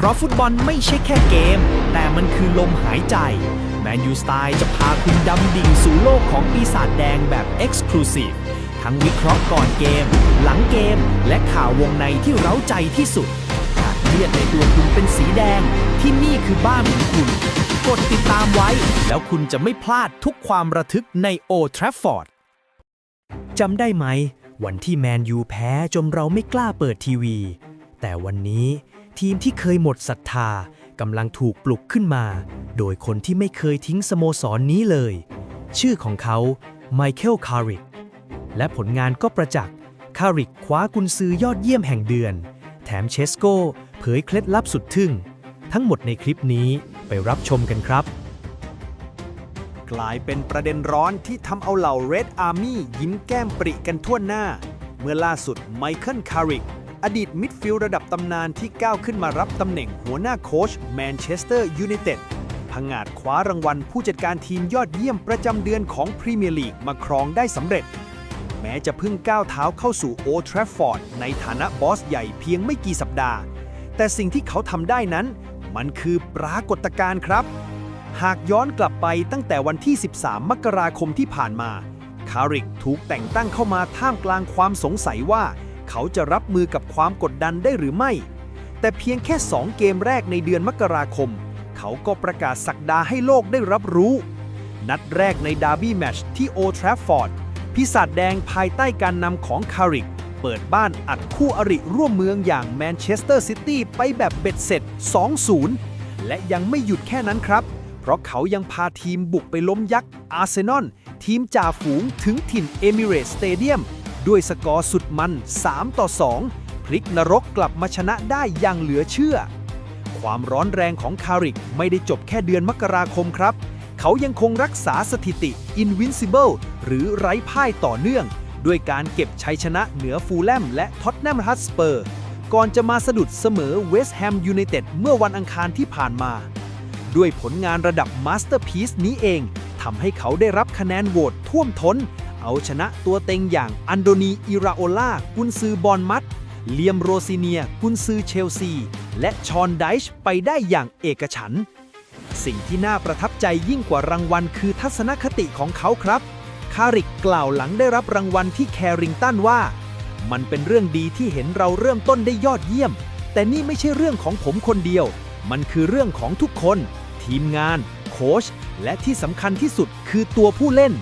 เพราะฟุตบอลไม่ใช่แค่เกม แต่มันคือลมหายใจ แมนยูสไตล์จะพาคุณดำดิ่งสู่โลกของปีศาจแดงแบบ Exclusive ทั้งวิเคราะห์ก่อนเกม หลังเกม และข่าววงในที่เร้าใจที่สุดหากเลือดในตัวคุณเป็นสีแดง ที่นี่คือบ้านของคุณ กดติดตามไว้ แล้วคุณจะไม่พลาดทุกความระทึกในโอทราฟฟอร์ดจำได้ไหม วันที่แมนยูแพ้จนเราไม่กล้าเปิดทีวี แต่วันนี้ ทีมที่เคยหมดศรัทธากำลังถูกปลุกขึ้นมา โดยคนที่ไม่เคยทิ้งสโมสรนนี้เลย ชื่อของเขาไมเคิลคาริกและผลงานก็ประจักษ์คาริกคว้ากุนซือยอดเยี่ยมแห่งเดือน แถมเชสโกเผยเคล็ดลับสุดทึ่ง ทั้งหมดในคลิปนี้ไปรับชมกันครับ กลายเป็นประเด็นร้อนที่ทำเอาเหล่า Red Army ยิ้มแก้มปริกันทั่วหน้า เมื่อล่าสุดไมเคิลคาริก อดีตมิดฟิลด์ระดับตำนานที่ก้าวขึ้นมารับตำแหน่งหัวหน้าโค้ชแมนเชสเตอร์ยูไนเต็ดพังงาดคว้ารางวัลผู้จัดการทีมยอดเยี่ยมประจำเดือนของพรีเมียร์ลีกมาครองได้สำเร็จ แม้จะเพิ่งก้าวเท้าเข้าสู่โอทราฟฟอร์ดในฐานะบอสใหญ่เพียงไม่กี่สัปดาห์ แต่สิ่งที่เขาทำได้นั้น มันคือปรากฏการณ์ครับ หากย้อนกลับไปตั้งแต่วันที่ 13 มกราคมที่ผ่านมา คาริกถูกแต่งตั้งเข้ามาท่ามกลางความสงสัยว่า เขาจะรับมือกับความกดดันได้หรือไม่ แต่เพียงแค่ 2 เกมแรกในเดือนมกราคม เขาก็ประกาศสักดาให้โลกได้รับรู้ นัดแรกในดาร์บี้แมชที่โอทราฟฟอร์ดพิศาจแดงภายใต้การนำของคาริก เปิดบ้านอัดคู่อริร่วมเมืองอย่างแมนเชสเตอร์ซิตี้ไปแบบเบ็ดเสร็จ 2-0 และยังไม่หยุดแค่นั้นครับ เพราะเขายังพาทีมบุกไปล้มยักษ์อาร์เซนอลทีมจ่าฝูงถึงถิ่นเอมิเรตสเตเดียม ด้วยสกอร์สุดมัน 3 ต่อ 2 พลิกนรกกลับมาชนะได้อย่างเหลือเชื่อ ความร้อนแรงของคาริกไม่ได้จบแค่เดือนมกราคมครับ เขายังคงรักษาสถิติ Invincible หรือไร้พ่ายต่อเนื่อง ด้วยการเก็บชัยชนะเหนือฟูลแลมและท็อตแนมฮัตสเปอร์ก่อนจะมาสะดุดเสมอเวสต์แฮมยูไนเต็ดเมื่อวันอังคารที่ผ่านมา ด้วยผลงานระดับมาสเตอร์พีซนี้เองทำให้เขาได้รับคะแนนโหวตท่วมท้น เอาชนะตัวเต็งอย่างอันโดนีอิราโอลากุนซือบอลมัดเลียมโรซิเนียกุนซือเชลซี และชอนไดช์ไปได้อย่างเอกฉัน สิ่งที่น่าประทับใจยิ่งกว่ารางวัลคือทัศนคติของเขาครับ คาริกกล่าวหลังได้รับรางวัลที่แคริงตันว่า มันเป็นเรื่องดีที่เห็นเราเริ่มต้นได้ยอดเยี่ยม แต่นี่ไม่ใช่เรื่องของผมคนเดียว มันคือเรื่องของทุกคน ทีมงาน โค้ชและที่สำคัญที่สุดคือตัวผู้เล่น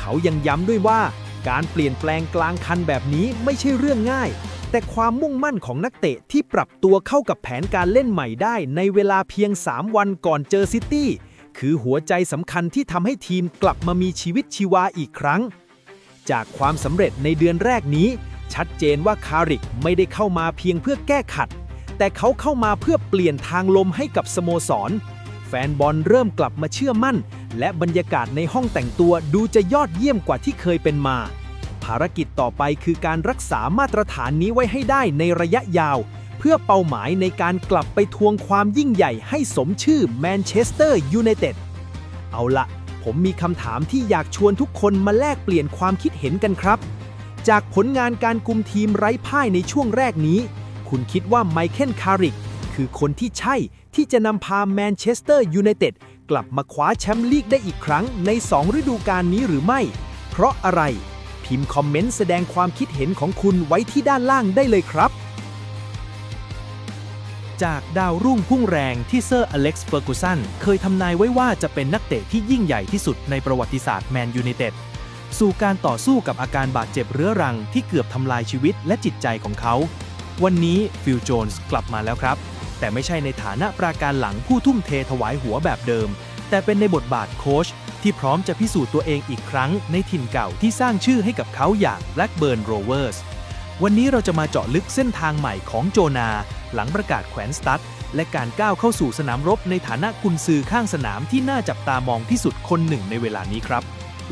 เขายังย้ำด้วยว่าการเปลี่ยนแปลงกลางคันแบบนี้ไม่ใช่เรื่องง่าย แต่ความมุ่งมั่นของนักเตะที่ปรับตัวเข้ากับแผนการเล่นใหม่ได้ในเวลาเพียง 3 วันก่อนเจอซิตี้ คือหัวใจสำคัญที่ทำให้ทีมกลับมามีชีวิตชีวาอีกครั้ง จากความสำเร็จในเดือนแรกนี้ ชัดเจนว่าคาริกไม่ได้เข้ามาเพียงเพื่อแก้ขัด แต่เขาเข้ามาเพื่อเปลี่ยนทางลมให้กับสโมสร แฟนบอลเริ่มกลับมาเชื่อมั่น และบรรยากาศในห้องแต่งตัวดูจะยอดเยี่ยมกว่าที่เคยเป็นมา ภารกิจต่อไปคือการรักษามาตรฐานนี้ไว้ให้ได้ในระยะยาว เพื่อเป้าหมายในการกลับไปทวงความยิ่งใหญ่ให้สมชื่อแมนเชสเตอร์ยูไนเต็ดเอาละผมมีคำถามที่อยากชวนทุกคนมาแลกเปลี่ยนความคิดเห็นกันครับ จากผลงานการกุมทีมไร้พ่ายในช่วงแรกนี้ คุณคิดว่าไมเคิลคาริกคือคนที่ใช่ที่จะนำพาแมนเชสเตอร์ยูไนเต็ด กลับมาคว้าแชมป์ลีกได้อีกครั้งใน 2 ฤดูกาลนี้หรือไม่ เพราะอะไร พิมพ์คอมเมนต์แสดงความคิดเห็นของคุณไว้ที่ด้านล่างได้เลยครับ จากดาวรุ่งพุ่งแรงที่เซอร์อเล็กซ์เฟอร์กูสันเคยทำนายไว้ว่าจะเป็นนักเตะที่ยิ่งใหญ่ที่สุดในประวัติศาสตร์แมนยูไนเต็ดสู่การต่อสู้กับอาการบาดเจ็บเรื้อรังที่เกือบทำลายชีวิตและจิตใจของเขา วันนี้ฟิลโจนส์กลับมาแล้วครับ แต่ไม่ใช่ในฐานะปราการหลังผู้ทุ่มเทถวายหัวแบบเดิม แต่เป็นในบทบาทโค้ชที่พร้อมจะพิสูจน์ตัวเองอีกครั้งในถิ่นเก่าที่สร้างชื่อให้กับเขาอย่าง Blackburn Rovers วันนี้เราจะมาเจาะลึกเส้นทางใหม่ของโจนา หลังประกาศแขวนสตัดและการก้าวเข้าสู่สนามรบในฐานะกุนซือข้างสนามที่น่าจับตามองที่สุดคนหนึ่งในเวลานี้ครับ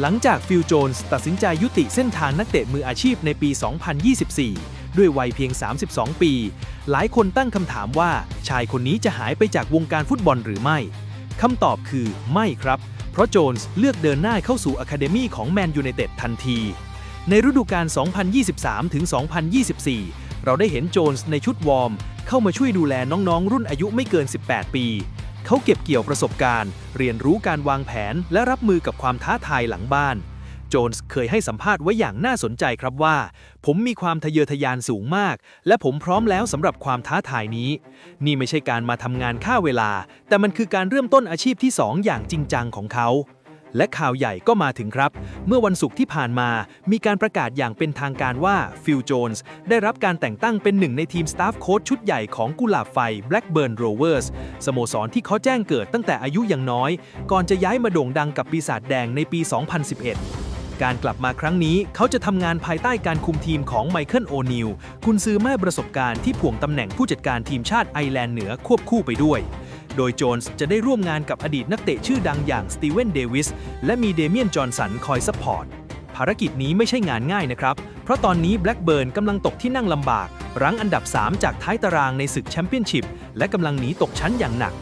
หลังจากฟิลโจนส์ตัดสินใจยุติเส้นทางนักเตะมืออาชีพในปี 2024 ด้วยวัยเพียง 32 ปี หลายคนตั้งคำถามว่าชายคนนี้จะหายไปจากวงการฟุตบอลหรือไม่คำตอบคือไม่ครับ เพราะโจนส์เลือกเดินหน้าเข้าสู่อะคาเดมีของแมนยูไนเต็ดทันที ในฤดูกาล 2023 ถึง 2024 เราได้เห็นโจนส์ในชุดวอร์ม เข้ามาช่วยดูแลน้องๆ รุ่นอายุไม่เกิน 18 ปีเขาเก็บเกี่ยวประสบการณ์ เรียนรู้การวางแผนและรับมือกับความท้าทายหลังบ้าน โจนส์เคยให้สัมภาษณ์ไว้อย่างน่าสนใจครับว่า ผมมีความทะเยอทะยานสูงมาก และผมพร้อมแล้วสำหรับความท้าทายนี้ นี่ไม่ใช่การมาทำงานค่าเวลา แต่มันคือการเริ่มต้นอาชีพที่2อย่างจริงจังของเขาและข่าวใหญ่ก็มาถึงครับ เมื่อวันศุกร์ที่ผ่านมา มีการประกาศอย่างเป็นทางการว่าฟิลโจนส์ได้รับการแต่งตั้งเป็นหนึ่งในทีมสตาฟโค้ชชุดใหญ่ของกุหลาบไฟ Blackburn Rovers สโมสรที่เขาแจ้งเกิดตั้งแต่อายุยังน้อย ก่อนจะย้ายมาโด่งดังกับปีศาจแดงในปี 2011 การกลับมาครั้งนี้ เขาจะทำงานภายใต้การคุมทีมของไมเคิลโอนิลคุณซื้อแม่ประสบการณ์ที่พ่วงตำแหน่งผู้จัดการทีมชาติไอร์แลนด์เหนือควบคู่ไปด้วย โดยโจนส์จะได้ร่วมงานกับอดีตนักเตะชื่อดังอย่างสตีเวนเดวิสและมีเดเมียนจอห์นสันคอยซัพพอร์ตภารกิจนี้ไม่ใช่งานง่ายนะครับ เพราะตอนนี้แบล็กเบิร์นกำลังตกที่นั่งลำบาก รั้งอันดับ 3 จากท้ายตารางในศึกแชมเปี้ยนชิพและกำลังหนีตกชั้นอย่างหนัก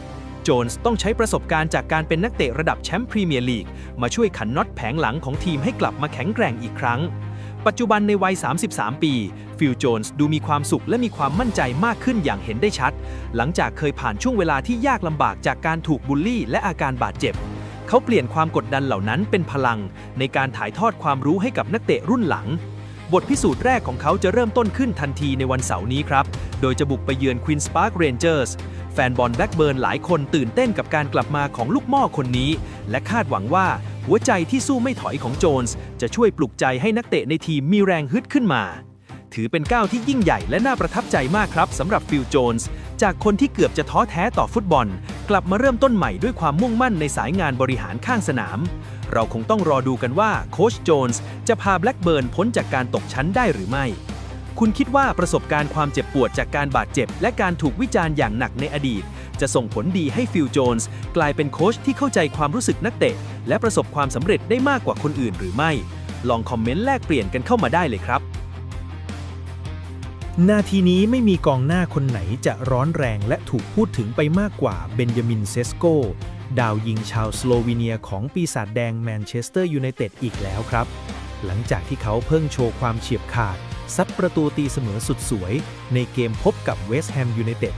โจนส์ต้องใช้ประสบการณ์จากการเป็นนักเตะระดับแชมป์พรีเมียร์ลีกมาช่วยขันน็อตแผงหลังของทีมให้กลับมาแข็งแกร่งอีกครั้ง ปัจจุบันในวัย 33 ปี ฟิลโจนส์ดูมีความสุขและมีความมั่นใจมากขึ้นอย่างเห็นได้ชัด หลังจากเคยผ่านช่วงเวลาที่ยากลำบากจากการถูกบูลลี่ และอาการบาดเจ็บ เขาเปลี่ยนความกดดันเหล่านั้นเป็นพลัง ในการถ่ายทอดความรู้ให้กับนักเตะรุ่นหลัง บทพิสูจน์แรกของเขาจะเริ่มต้นขึ้นทันทีในวันเสาร์นี้ครับ โดยจะบุกไปเยือน Queen's Park Rangers แฟนบอลแบล็กเบิร์นหลายคนตื่นเต้นกับการกลับมาของลูกหม่อคนนี้ และคาดหวังว่า หัวใจที่สู้ไม่ถอยของโจนส์จะช่วยปลุกใจให้นักเตะในทีมมีแรงฮึดขึ้นมา ถือเป็นก้าวที่ยิ่งใหญ่และน่าประทับใจมากครับสำหรับฟิลโจนส์จากคนที่เกือบจะท้อแท้ต่อฟุตบอล กลับมาเริ่มต้นใหม่ด้วยความมุ่งมั่นในสายงานบริหารข้างสนาม เราคงต้องรอดูกันว่าโคชโจนส์จะพาแบล็กเบิร์นพ้นจากการตกชั้นได้หรือไม่ คุณคิดว่าประสบการณ์ความเจ็บปวดจากการบาดเจ็บ และการถูกวิจารณ์อย่างหนักในอดีต จะส่งผลดีให้ฟิลโจนส์กลายเป็นโค้ชที่เข้าใจความรู้สึกนักเตะ และประสบความสำเร็จได้มากกว่าคนอื่นหรือไม่ ลองคอมเมนต์แลกเปลี่ยนกันเข้ามาได้เลยครับ นาทีนี้ไม่มีกองหน้าคนไหนจะร้อนแรงและถูกพูดถึงไปมากกว่าเบนจามินเซสโก ดาวยิงชาวสโลวีเนียของปีศาจแดงแมนเชสเตอร์ยูไนเต็ดอีกแล้วครับ หลังจากที่เขาเพิ่งโชว์ความเฉียบขาด ซัดประตูตีเสมอสุดสวย ในเกมพบกับเวสต์แฮมยูไนเต็ด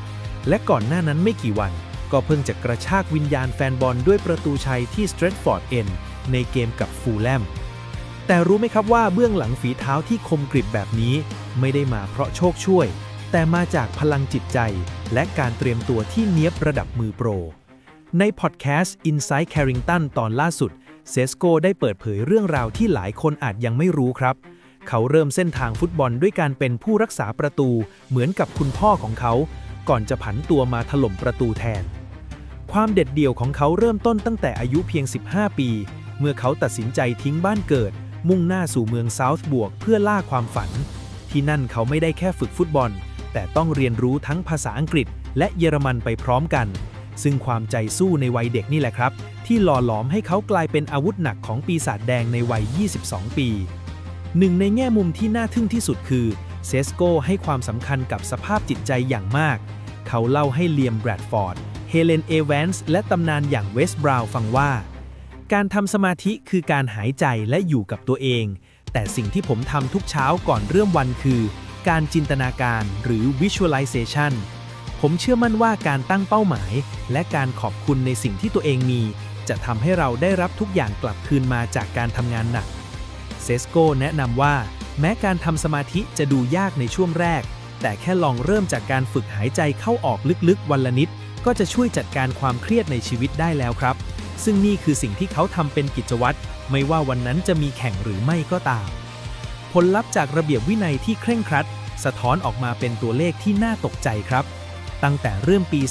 และก่อนหน้านั้นไม่กี่วัน ก็เพิ่งจะกระชากวิญญาณแฟนบอลด้วยประตูชัยที่สเตรทฟอร์ดเอ็นในเกมกับฟูลแลม แต่รู้ไหมครับว่าเบื้องหลังฝีเท้าที่คมกริบแบบนี้ ไม่ได้มาเพราะโชคช่วย แต่มาจากพลังจิตใจ และการเตรียมตัวที่เนียบระดับมือโปร ในพอดแคสต์ Inside Carrington ตอนล่าสุดเซสโกได้เปิดเผยเรื่องราวที่หลายคนอาจยังไม่รู้ครับ เขาเริ่มเส้นทางฟุตบอลด้วยการเป็นผู้รักษาประตูเหมือนกับคุณพ่อของเขา ก่อนจะผันตัวมาถล่มประตูแทน ความเด็ดเดี่ยวของเขาเริ่มต้นตั้งแต่อายุเพียง 15 ปี เมื่อเขาตัดสินใจทิ้งบ้านเกิด มุ่งหน้าสู่เมืองเซาท์บวกเพื่อล่าความฝัน ที่นั่นเขาไม่ได้แค่ฝึกฟุตบอล แต่ต้องเรียนรู้ทั้งภาษาอังกฤษ และเยอรมันไปพร้อมกัน ซึ่งความใจสู้ในวัยเด็กนี่แหละครับ ที่หล่อหลอมให้เขากลายเป็นอาวุธหนักของปีศาจแดงในวัย 22 ปี หนึ่งในแง่มุมที่น่าทึ่งที่สุดคือเซสโกให้ความสำคัญกับสภาพจิตใจอย่างมาก เขาเล่าให้เลียมแบรดฟอร์ด เฮเลน เอแวนส์ และตำนานอย่างเวสบราว์ฟังว่า การทำสมาธิคือการหายใจและอยู่กับตัวเอง แต่สิ่งที่ผมทำทุกเช้าก่อนเริ่มวันคือ การจินตนาการหรือ visualization ผมเชื่อมั่นว่าการตั้งเป้าหมาย และการขอบคุณในสิ่งที่ตัวเองมี จะทำให้เราได้รับทุกอย่างกลับคืนมาจากการทำงานหนักเซสโกแนะนำว่า แม้การทำสมาธิจะดูยากในช่วงแรก แต่แค่ลองเริ่มจากการฝึกหายใจเข้าออกลึกๆ วันละนิด ก็จะช่วยจัดการความเครียดในชีวิตได้แล้วครับ ซึ่งนี่คือสิ่งที่เขาทำเป็นกิจวัตรไม่ว่าวันนั้นจะมีแข่งหรือไม่ก็ตาม ผลลัพธ์จากระเบียบวินัยที่เคร่งครัด สะท้อนออกมาเป็นตัวเลขที่น่าตกใจครับ ตั้งแต่เริ่มปี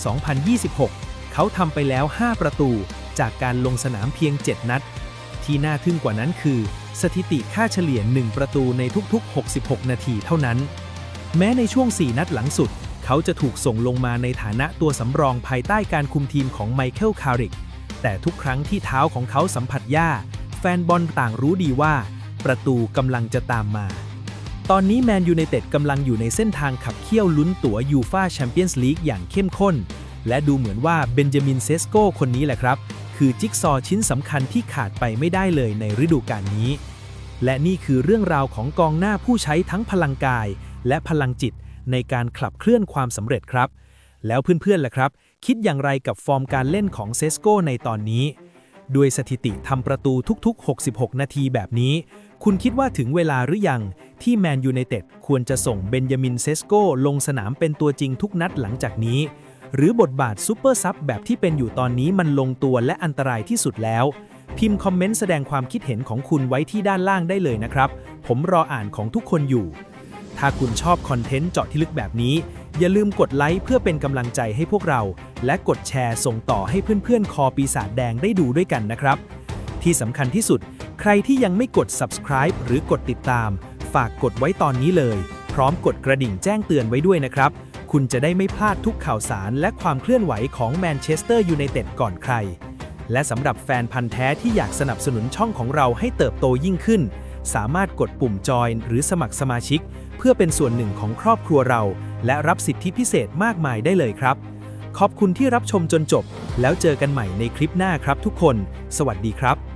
2026 เขาทำไปแล้ว 5 ประตู จากการลงสนามเพียง 7 นัด ที่น่าทึ่งกว่านั้นคือ สถิติค่าเฉลี่ย 1 ประตูในทุกๆ 66 นาทีเท่านั้น แม้ในช่วง 4 นัดหลังสุด เขาจะถูกส่งลงมาในฐานะตัวสำรองภายใต้การคุมทีมของไมเคิลคาริก แต่ทุกครั้งที่เท้าของเขาสัมผัสหญ้า แฟนบอลต่างรู้ดีว่า ประตูกำลังจะตามมา ตอนนี้แมนยูไนเต็ดกำลังอยู่ในเส้นทางขับเคี่ยวลุ้นตั๋วยูฟาแชมเปี้ยนส์ลีกอย่างเข้มข้น และดูเหมือนว่าเบนจามินเซสโกคนนี้แหละครับ คือจิ๊กซอว์ชิ้นสำคัญที่ขาดไปไม่ได้เลยในฤดูกาลนี้ และนี่คือเรื่องราวของกองหน้าผู้ใช้ทั้งพลังกาย และพลังจิตในการขับเคลื่อนความสำเร็จครับ แล้วเพื่อนๆล่ะครับ คิดอย่างไรกับฟอร์มการเล่นของเซสโกในตอนนี้ ด้วยสถิติทำประตูทุกๆ 66 นาทีแบบนี้ คุณคิดว่าถึงเวลาหรือยังที่แมนยูไนเต็ดควรจะส่งเบนยามินเซสโกลงสนามเป็นตัวจริงทุกนัดหลังจากนี้ หรือบทบาทซูเปอร์ซับแบบที่เป็นอยู่ตอนนี้มันลงตัวและอันตรายที่สุดแล้ว พิมพ์คอมเมนต์แสดงความคิดเห็นของคุณไว้ที่ด้านล่างได้เลยนะครับ ผมรออ่านของทุกคนอยู่ ถ้าคุณชอบคอนเทนต์เจาะที่ลึกแบบนี้ อย่าลืมกดไลค์เพื่อเป็นกำลังใจให้พวกเรา และกดแชร์ส่งต่อให้เพื่อนๆ คอปีศาจแดงได้ดูด้วยกันนะครับ ที่สำคัญที่สุด ใครที่ยังไม่กด subscribe หรือกดติดตาม ฝากกดไว้ตอนนี้เลย พร้อมกดกระดิ่งแจ้งเตือนไว้ด้วยนะครับ คุณจะได้ไม่พลาดทุกข่าวสารและความเคลื่อนไหวของแมนเชสเตอร์ยูไนเต็ดก่อนใคร และสำหรับแฟนพันธ์แท้ที่อยากสนับสนุนช่องของเราให้เติบโตยิ่งขึ้น สามารถกดปุ่มจอยหรือสมัครสมาชิก เพื่อเป็นส่วนหนึ่งของครอบครัวเรา และรับสิทธิพิเศษมากมายได้เลยครับ ขอบคุณที่รับชมจนจบ แล้วเจอกันใหม่ในคลิปหน้าครับทุกคน สวัสดีครับ